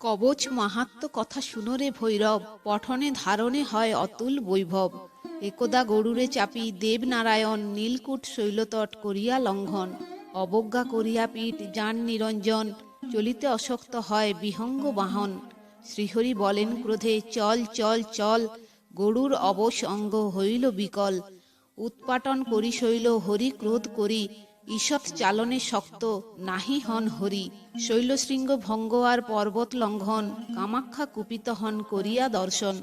কবচ মাহাত্ম কথা শুনরে ভৈরব, পঠনে ধারণে হয় অতুল বৈভব। একদা গরুরে চাপি দেবনারায়ণ, নীলকুট শৈলতট করিয়া লঙ্ঘন। অবজ্ঞা করিয়া পিঠ, যান নিরঞ্জন, চলিতে অশক্ত হয় বিহঙ্গ বাহন। শ্রীহরি বলেন ক্রোধে, চল চল চল, গরুর অবশ অঙ্গ হইল বিকল। উৎপাটন করি শৈল, হরি ক্রোধ করি ঈষৎ চালনে শক্ত, নাহি হন হরি, শৈলশৃঙ্গ ভঙ্গ আর পর্বত লঙ্ঘন, কামাখ্যা কুপিত হন করিয়া দর্শন।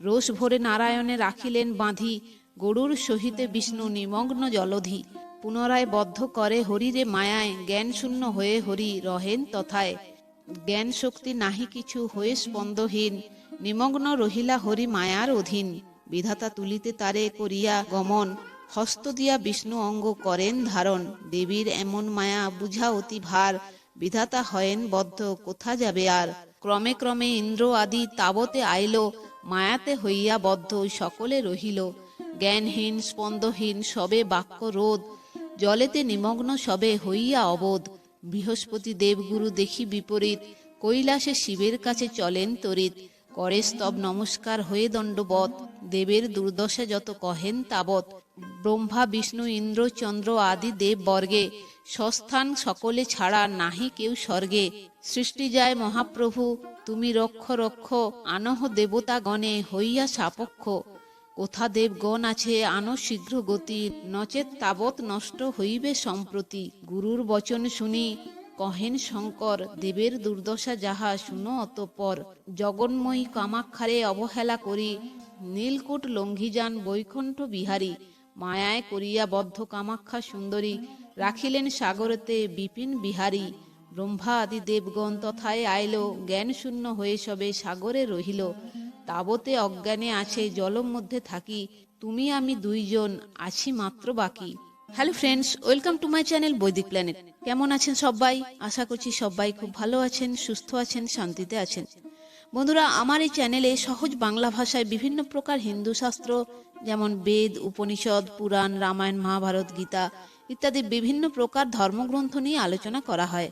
রোষ ভরে নারায়ণে রাখিলেন বাঁধি, গরুর সহিতে বিষ্ণু নিমগ্ন জলধি। পুনরায় বদ্ধ করে হরিরে মায়ায় জ্ঞান শূন্য হয়ে হরি রহেন তথায়। জ্ঞান শক্তি নাহি কিছু হয়ে স্পন্দহীন, নিমগ্ন রহিলা হরি মায়ার অধীন। বিধাতা তুলিতে তারে করিয়া গমন। হস্ত দিয়া বিষ্ণু অঙ্গ করেন ধারণ, দেবীর এমন মায়া বুঝা অতি ভার, বিধাতা হয়েন বদ্ধ, কোথা যাবে আর? ক্রমে ক্রমে ইন্দ্র আদি তাবতে আইল, মায়াতে হইয়া বদ্ধ, সকলে রহিল। জ্ঞানহীন, স্পন্দহীন, সবে বাক্য রোধ। জলেতে নিমগ্ন, সবে হইয়া অবোধ। বৃহস্পতি দেবগুরু দেখি বিপরীত, কৈলাসে শিবের কাছে চলেন তরিত। করে স্তব নমস্কার হয়ে দণ্ডবত দেবের দুর্দশা যত কহেন তাবৎ। ব্রহ্মা, বিষ্ণু, ইন্দ্র, চন্দ্র আদি দেব বর্গে। সস্থান সকলে ছাড়া নাহি কেউ স্বর্গে। সৃষ্টি যায় মহাপ্রভু, তুমি রক্ষ রক্ষ, আনহ দেবতা গণে হইয়া সাপক্ষ। কোথা দেবগণ আছে আনো শীঘ্র গতি নচেত তাবৎ নষ্ট হইবে সম্প্রতি। গুরুর বচন শুনি, কহেন শঙ্কর, দেবের দুর্দশা যাহা শুনো অতঃপর। জগন্ময়ী কামাক্ষারে অবহেলা করি, নীলকুট লঙ্ঘিযান বৈকুণ্ঠ বিহারী। মায়ায় করিয়া বদ্ধ কামাক্ষা সুন্দরী রাখিলেন সাগরতে বিপিন বিহারী। ব্রহ্মা আদি দেবগণ তথায় আইল জ্ঞান শূন্য হয়ে সবে সাগরে রহিল। তাবতে অজ্ঞানে আছে, জলম মধ্যে থাকি, তুমি আমি দুইজন, আছি মাত্র বাকি। Hello friends, welcome to my channel Vaidik planet. কেমন আছেন সবাই? আশা করছি সবাই খুব ভালো আছেন, সুস্থ আছেন, শান্তিতে আছেন। বন্ধুরা, আমার এই চ্যানেলে সহজ বাংলা ভাষায় বিভিন্ন প্রকার হিন্দু শাস্ত্র, যেমন বেদ, উপনিষদ, পুরাণ, রামায়ণ, মহাভারত, গীতা ইত্যাদি বিভিন্ন প্রকার ধর্মগ্রন্থ নিয়ে আলোচনা করা হয়।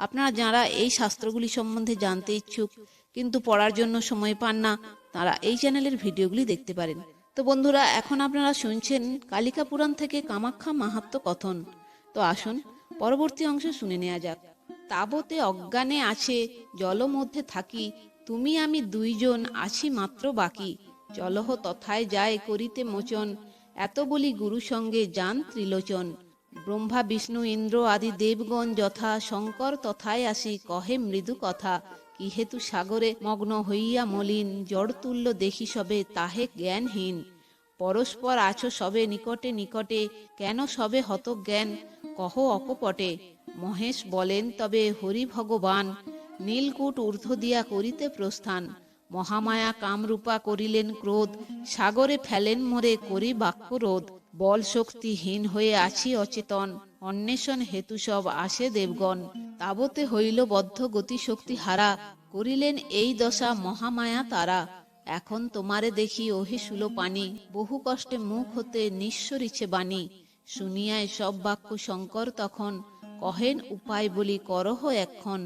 আপনারা যারা এই শাস্ত্রগুলি সম্বন্ধে জানতে ইচ্ছুক, কিন্তু পড়ার জন্য সময় পান না, তারা এই চ্যানেলের ভিডিওগুলি দেখতে পারেন। তো বন্ধুরা, এখন আপনারা শুনছেন কালিকা পুরাণ থেকে কামাখ্যা মাহাত্ম কথন। তো আসুন, পরবর্তী অংশ শুনে নেওয়া যাক। তাবতে অজ্ঞানে আছে জল মধ্যে থাকি তুমি আমি দুইজন আছি মাত্র বাকি। চলহ তথায় যায় করিতে মোচন। এত বলি গুরু সঙ্গে যান ত্রিলোচন। ব্রহ্মা, বিষ্ণু, ইন্দ্র আদি দেবগণ যথা, শঙ্কর তথায় আসি, কহে মৃদু কথা। কি হেতু সাগরে মগ্ন হইয়া মলিন জড়তুল্য দেখি সবে, তাহে জ্ঞানহীন। পরস্পর আছো সবে, নিকটে নিকটে, কেন সবে হত জ্ঞান কহ অকপটে। মহেশ বলেন, তবে হরি ভগবান। নীলকুট ঊর্ধ্ব দিয়া করিতে প্রস্থান। মহামায়া কামরূপা করিলেন ক্রোধ, সাগরে ফেলেন মোরে করি বাক্য রোধ বল শক্তিহীন হয়ে আছি অচেতন, অন্বেষণ হেতু সব আসে দেবগণ। তাবতে হইল বদ্ধ গতি শক্তি হারা, করিলেন এই দশা মহামায়া তারা। এখন তোমারে দেখি ওহে সুলো পানি বহু কষ্টে মুখ হতে নিঃস্বরিছে বাণী। শুনিয়ায় সব বাক্য শঙ্কর তখন, কহেন উপায় বলি করহ এক্ষণ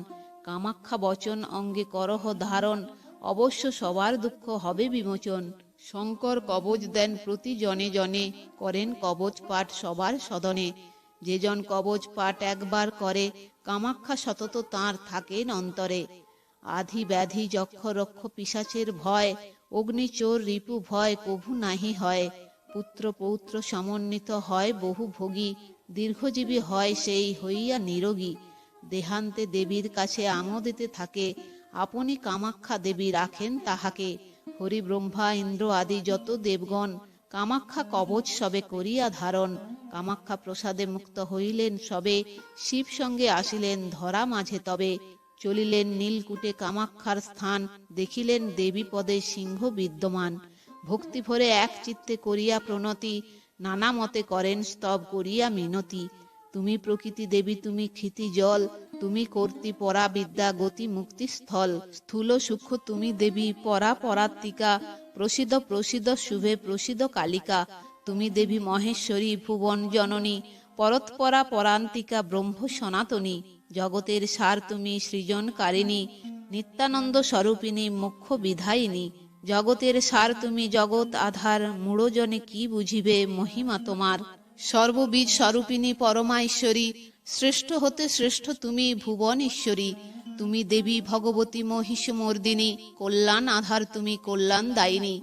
কামাখ্যা বচন অঙ্গে করহ ধারণ, অবশ্য সবার দুঃখ হবে বিমোচন। শঙ্কর কবচ দেন প্রতি জনে জনে, করেন কবচ পাঠ সবার সদনে। যে জন কবচ পাঠ একবার করে, কামাখ্যা সতত তাঁর থাকেন অন্তরে। আধি ব্যাধি যক্ষ রক্ষ পিসাচের ভয় অগ্নিচোর রিপু ভয় কভু নাহি হয়। পুত্র পৌত্র সমন্বিত হয় বহু ভোগী, দীর্ঘজীবী হয় সেই হইয়া নিরোগী। দেহান্তে দেবীর কাছে আমোদিতে থাকে, আপনি কামাখ্যা দেবী রাখেন তাহাকে। হরি ব্রহ্মা ইন্দ্র আদি যত দেবগণ, কামাখ্যা কবচ সবে করিয়া ধারণ। কামাখ্যা প্রসাদে মুক্ত হইলেন সবে, শিব সঙ্গে আসিলেন ধরা মাঝে তবে। চলিলেন নীলকুটে কামাক্ষার স্থান, দেখিলেন দেবী পদে সিংহ বিদ্যমান। ভক্তি ভরে এক চিত্তে করিয়া প্রণতি, নানা মতে করেন স্তব করিয়া মিনতি। তুমি প্রকৃতি দেবী, তুমি ক্ষিতি জল, তুমি কর্তি পরা বিদ্যা, গতি মুক্তি স্থল। স্থূল সূক্ষ্ম তুমি দেবী, পরা পরাত্মিকা, প্রসিদ্ধ প্রসিদ্ধ শুভে প্রসিদ্ধ কালিকা। তুমি দেবী মহেশ্বরী, ভুবন জননী পরৎপরা পরান্তিকা, ব্রহ্ম সনাতনী। জগতের সার তুমি সৃজনকারিণী, নিত্যানন্দ স্বরূপিণী, মুখ্য বিধায়িনী। জগতের সার তুমি, জগৎ আধার, মূঢ়জনে কি বুঝিবে মহিমা তোমার? সর্ববীজ স্বরূপিণী পরমা ঈশ্বরী শ্রেষ্ঠ হতে শ্রেষ্ঠ তুমি ভুবন ঈশ্বরী তুমি দেবী ভগবতী মহিষমর্দিনী, কল্যাণ আধার তুমি কল্যাণ দায়িনী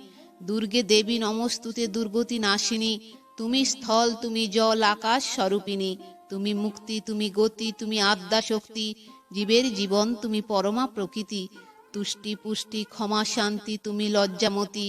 দুর্গে দেবী নমস্তুতে দুর্গতি নাশিনী, তুমি স্থল, তুমি জল, আকাশ স্বরূপিণী, তুমি মুক্তি, তুমি গতি, তুমি আদ্যা শক্তি জীবের জীবন তুমি পরমা প্রকৃতি, তুষ্টি পুষ্টি ক্ষমা শান্তি তুমি লজ্জামতি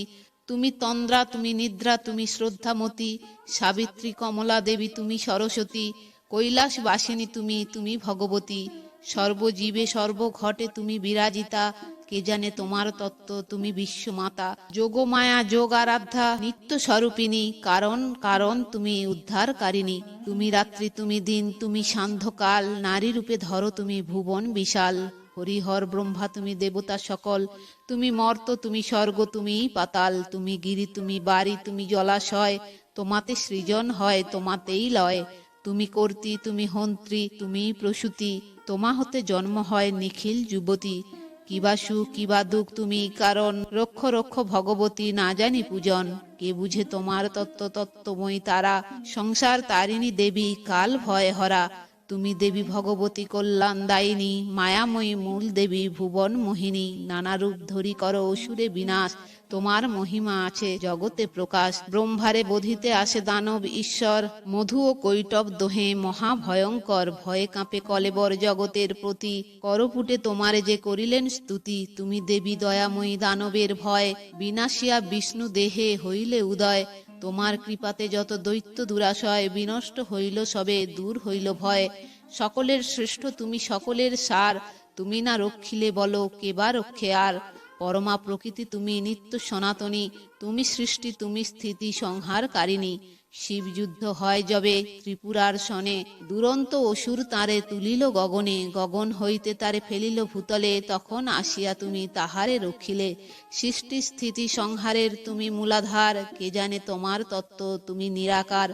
তুমি তন্দ্রা, তুমি নিদ্রা, তুমি শ্রদ্ধামতী, সাবিত্রী কমলা দেবী, তুমি সরস্বতী কৈলাস বাসিনী তুমি তুমি ভগবতী। সর্বজীবে সর্বঘটে তুমি বিরাজিতা, কে জানে তোমার তত্ত্ব তুমি বিশ্বমাতা। যোগমায়া যোগ আরাধ্যা নিত্য স্বরূপিণী কারণ কারণ তুমি উদ্ধারকারিণী। তুমি রাত্রি, তুমি দিন, তুমি সান্ধ্যকাল নারী রূপে ধরো তুমি ভুবন বিশাল। হরিহর ব্রহ্মা, তুমি দেবতা সকল। তুমি মর্ত, তুমি স্বর্গ, তুমি পাতাল, তুমি গিরি, তুমি বাড়ি, তুমি জলাশয়। তোমাতে সৃজন হয়, তোমাতেই লয়। তুমি কর্তি, তুমি হন্ত্রী, তুমি প্রসূতি। তোমা হতে জন্ম হয় নিখিল যুবতী। কিবা সুখ কিবা দুঃখ, তুমি কারণ। রক্ষ রক্ষ ভগবতী, না জানি পূজন। কে বুঝে তোমার তত্ত্ব তত্ত্বময়ী তারা? সংসার তারিণী দেবী, কাল ভয় হরা। তুমি দেবী ভগবতী কল্যাণ দায়িনী, মায়াময়ী মূল দেবী ভুবন মোহিনী, নানা রূপ ধরি কর অসুরে বিনাশ, তোমার মহিমা আছে জগতে প্রকাশ, ব্রহ্মারে বোধিতে আসে দানব ঈশ্বর, মধু ও কৈটব দোহে মহা ভয়ঙ্কর ভয়ে কাঁপে কলেবর জগতের প্রতি, করপুটে তোমারে যে করিলেন স্তুতি, তুমি দেবী দয়াময়ী দানবের ভয়, বিনাশিয়া বিষ্ণু দেহে হইলে উদয় তোমার কৃপাতে যত দৈত্য দুরাশয় বিনষ্ট হইল, সবে দূর হইল ভয়। সকলের শ্রেষ্ঠ তুমি সকলের সার, তুমি না রক্ষিলে বলো কেবা রক্ষে আর। পরমা প্রকৃতি তুমি নিত্য সনাতনী, তুমি সৃষ্টি, তুমি স্থিতি সংহারকারিণী। শিব যুদ্ধ হয় যবে ত্রিপুরার সনে দুরন্ত অসুর তারে তুলিল গগনে, গগন হইতে তারে ফেলিল ভূতলে। তখন আসিয়া তুমি তাহারে রক্ষিলে। সৃষ্টি স্থিতি সংহারের তুমি মূলাধার। কে জানে তোমার তত্ত্ব, তুমি নিরাকার।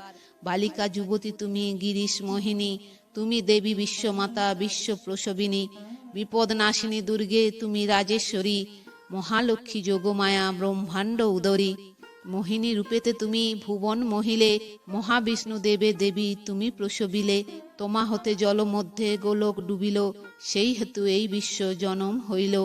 বালিকা যুবতী তুমি গিরিশ মোহিনী। তুমি দেবী বিশ্বমাতা বিশ্ব প্রসবিনী বিপদ নাশিনী দুর্গে তুমি রাজেশ্বরী। মহালক্ষ্মী যোগমায়া, ব্রহ্মাণ্ড উদরী। মোহিনী রূপেতে তুমি ভুবন মহিলে, মহাবিষ্ণু দেবে দেবী তুমি প্রসবিলে, তোমা হতে জল মধ্যে গোলক ডুবিল, সেই হেতু এই বিশ্ব জনম হইল।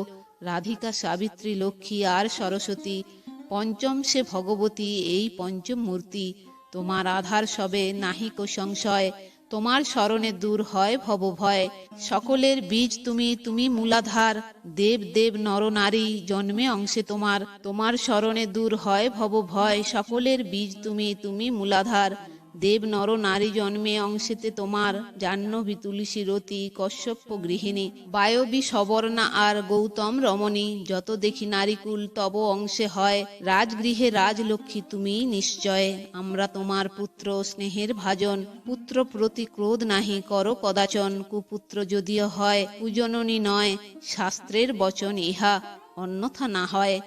রাধিকা সাবিত্রী, লক্ষ্মী আর সরস্বতী, পঞ্চম সে ভগবতী, এই পঞ্চম মূর্তি তোমার আধার সবে নাহিক সংশয় তোমার স্মরণে দূর হয় ভব ভয় সকলের বীজ তুমি তুমি মূলাধার। দেব দেব, নর, নারী, জন্মে অংশে তোমার। তোমার স্মরণে দূর হয় ভব ভয় সকলের বীজ তুমি তুমি মূলাধার। দেব নর নারী জন্মে অংশেতে তোমার জাহ্নবী তুলসী রতি, কশ্যপ গৃহিণী। বায়বী সবর্ণা আর গৌতম রমণী, যত দেখি নারীকুল তব অংশে হয়। রাজগৃহে রাজলক্ষ্মী তুমি নিশ্চয়। আমরা তোমার পুত্র স্নেহের ভাজন। পুত্র প্রতি ক্রোধ নাহি, কর কদাচন। কুপুত্র যদিও হয় পূজননী নয়, শাস্ত্রের বচন ইহা, অন্যথা না হয়।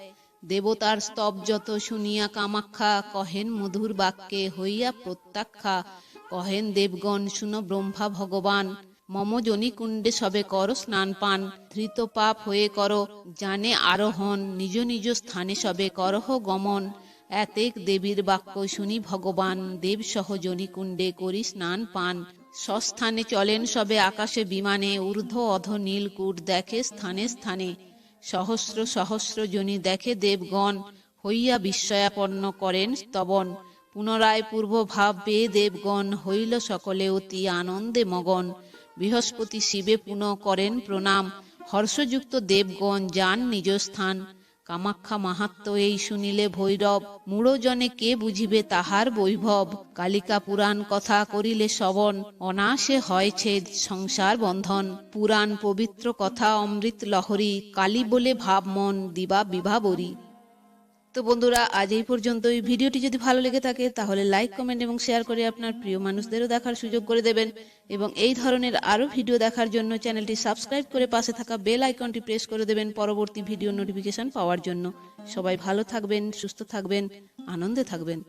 দেবতার স্তব যত শুনিয়া কামাখ্যা কহেন মধুর বাক্যে হইয়া প্রত্যাখ্যা। কহেন, দেবগণ, শুন ব্রহ্মা ভগবান, মম জনিকুণ্ডে সবে কর স্নান পান, ধৃত পাপ হয়ে কর, জানে আরোহণ, নিজ নিজ স্থানে সবে করহ গমন। এতেক দেবীর বাক্য শুনি ভগবান, দেব সহ জনিকুণ্ডে করি স্নান পান। সস্থানে চলেন সবে আকাশে বিমানে, ঊর্ধ্ব অধ নীলকূট দেখে স্থানে স্থানে। সহস্র সহস্র জনি দেখে দেবগণ হইয়া বিস্ময়াপন্ন করেন স্তবন পুনরায় পূর্ব ভাব পেয়ে দেবগণ হইল সকলে অতি আনন্দে মগন। বৃহস্পতি শিবে পুনঃ করেন প্রণাম। হর্ষযুক্ত দেবগণ যান নিজ স্থান। কামাখ্যা মাহাত্ম এই শুনিলে ভৈরব, মূঢ়জনে কে বুঝিবে তাহার বৈভব? কালিকা পুরাণ কথা করিলে শবন অনাশে হয় ছেদ, সংসার বন্ধন। পুরাণ পবিত্র কথা অমৃত লহরী, কালী বলে ভাব মন, দিবা বিভাবরী তো বন্ধুরা, আজ এই পর্যন্ত পর্যন্তই। ভিডিওটি যদি ভালো লেগে থাকে, তাহলে লাইক কমেন্ট এবং শেয়ার করে আপনার প্রিয় মানুষদেরও দেখার সুযোগ করে দেবেন। এবং এই ধরনের আরও ভিডিও দেখার জন্য চ্যানেলটি সাবস্ক্রাইব করে পাশে থাকা বেল আইকনটি প্রেস করে দেবেন পরবর্তী ভিডিও নোটিফিকেশন পাওয়ার জন্য। সবাই ভালো থাকবেন, সুস্থ থাকবেন, আনন্দে থাকবেন।